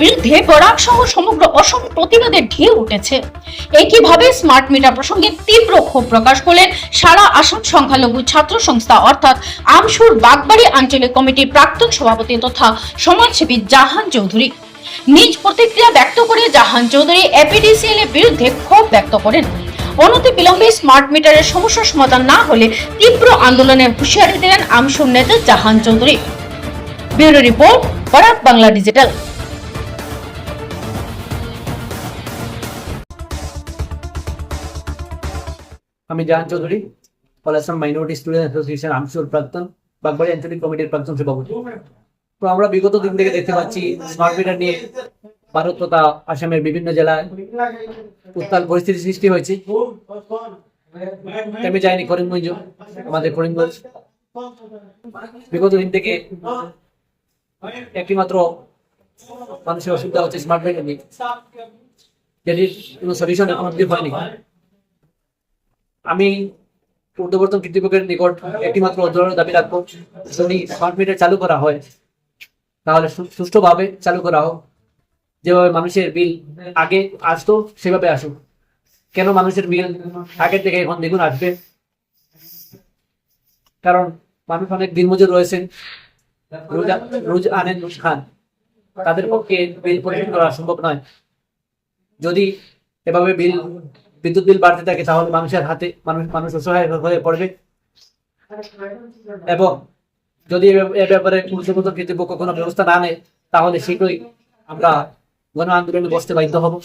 বিরুদ্ধে বরাক সহ সমগ্র অসম প্রতিবাদের ঢেউ উঠেছে। একইভাবে স্মার্ট মিটার প্রসঙ্গে তীব্র ক্ষোভ প্রকাশ করলেন সারা আসাম সংখ্যালঘু ছাত্র সংস্থা, অর্থাৎ আমসুর বাগবাড়ি আঞ্চলিক কমিটির প্রাক্তন সভাপতি তথা সমাজসেবী জাহান চৌধুরী। নিজ প্রতিক্রিয়া ব্যক্ত করে জাহান চৌধুরী এপিডিসিএল এর বিরুদ্ধে ক্ষোভ ব্যক্ত করেন। অনতি বিলম্বে স্মার্ট মিটারের সমস্যার সমাধান না হলে তীব্র আন্দোলনের হুঁশিয়ারি দিলেন আমসুর নেতা Jahan Chowdhury. Bureau report Barak Bangla digital. আমি Jahan Chowdhury Assam minority student association আমসুর প্রাক্তন বাগবাড়ি আঞ্চলিক কমিটির প্রাক্তন সভাপতি। তো আমরা বিগত দিন থেকে দেখতে পাচ্ছি স্মার্ট মিটার নিয়ে ভারত তথা আসামের বিভিন্ন জেলায় উত্তাল পরিস্থিতি সৃষ্টি হয়েছে। আমি যাইনি করিমগঞ্জ, আমাদের করিমগঞ্জ। বিগত দিন থেকে একটি মাত্র মানুষের অসুবিধা হচ্ছে স্মার্ট মিটার নিয়ে। কোনো সলিউশন এখন হয়নি। আমি পূর্ববর্তন কর্তৃপক্ষের নিকট একটি মাত্র অধ্যয়নের দাবি রাখব, যদি স্মার্ট মিটার চালু করা হয়, তাহলে সুষ্ঠুভাবে চালু করা হোক। যেভাবে মানুষের বিল আগে আসতো, সেভাবে আসুক। কেন মানুষের বিল আগের থেকে এখন দ্বিগুণ আসবে? কারণ মানুষ অনেক দিনমজুর রয়েছেন রোজ রোজ আনেন খান। তাদের পক্ষে বিল পরিশোধ করা সম্ভব নয়। যদি এভাবে বিল বিদ্যুৎ বিল বাড়তে থাকে, তাহলে মানুষের হাতে, মানুষ মানুষ অসহায় হয়ে পড়বে। এবং যদি এ ব্যাপ- এ ব্যাপারে ঊর্ধ্বতন কর্তৃপক্ষ কোনো ব্যবস্থা না নেয়, তাহলে শীঘ্রই আমরা গণ আন্দোলনে বসতে বাধ্য হব।